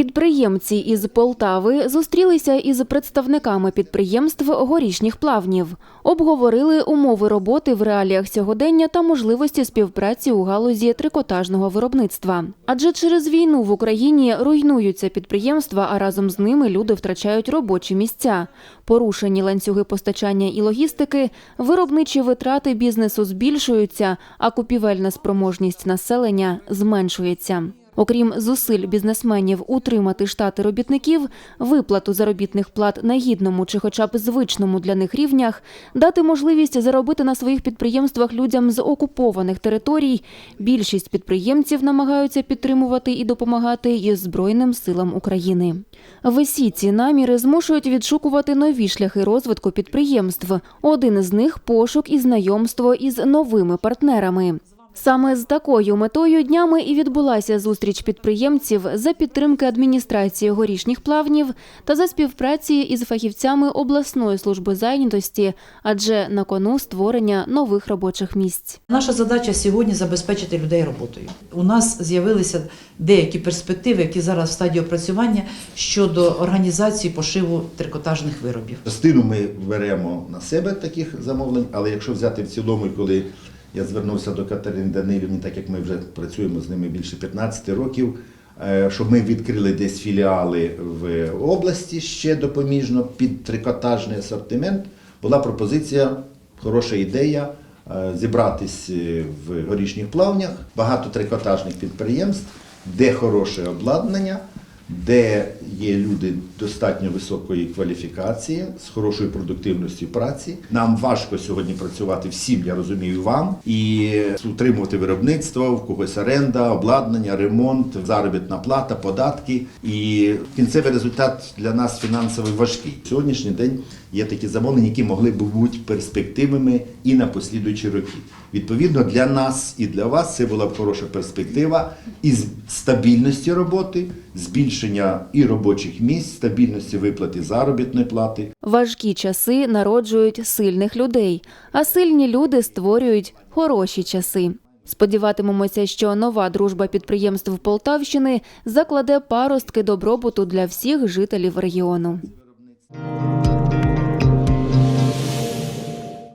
Підприємці із Полтави зустрілися із представниками підприємств горішніх плавнів, обговорили умови роботи в реаліях сьогодення та можливості співпраці у галузі трикотажного виробництва. Адже через війну в Україні руйнуються підприємства, а разом з ними люди втрачають робочі місця. Порушені ланцюги постачання і логістики, виробничі витрати бізнесу збільшуються, а купівельна спроможність населення зменшується. Окрім зусиль бізнесменів утримати штати робітників, виплату заробітних плат на гідному чи хоча б звичному для них рівнях, дати можливість заробити на своїх підприємствах людям з окупованих територій. Більшість підприємців намагаються підтримувати і допомагати і Збройним силам України. Весі ці наміри змушують відшукувати нові шляхи розвитку підприємств. Один із них пошук і знайомство із новими партнерами. Саме з такою метою днями і відбулася зустріч підприємців за підтримки адміністрації горішніх плавнів та за співпраці із фахівцями обласної служби зайнятості, адже на кону створення нових робочих місць. Наша задача сьогодні забезпечити людей роботою. У нас з'явилися деякі перспективи, які зараз в стадії опрацювання щодо організації пошиву трикотажних виробів. Частину ми беремо на себе таких замовлень, але якщо взяти в цілому, коли я звернувся до Катерини Данилівни, так як ми вже працюємо з ними більше 15 років, е, щоб ми відкрили десь філіали в області ще допоміжно під трикотажний асортимент, була пропозиція, хороша ідея. е, Зібратись е, в горішніх плавнях, багато трикотажних підприємств, де хороше обладнання, де є люди достатньо високої кваліфікації з хорошою продуктивністю праці. Нам важко сьогодні працювати всім, я розумію, вам і утримувати виробництво, в когось оренда, обладнання, ремонт, заробітна плата, податки. І кінцевий результат для нас фінансовий важкий. Сьогоднішній день є такі замовлення, які могли б бути перспективними і на послідуючі роки. Відповідно, для нас і для вас це була б хороша перспектива із стабільності роботи, збільшення і робочих місць, стабільності виплати заробітної плати. Важкі часи народжують сильних людей, а сильні люди створюють хороші часи. Сподіватимемося, що нова дружба підприємств Полтавщини закладе паростки добробуту для всіх жителів регіону.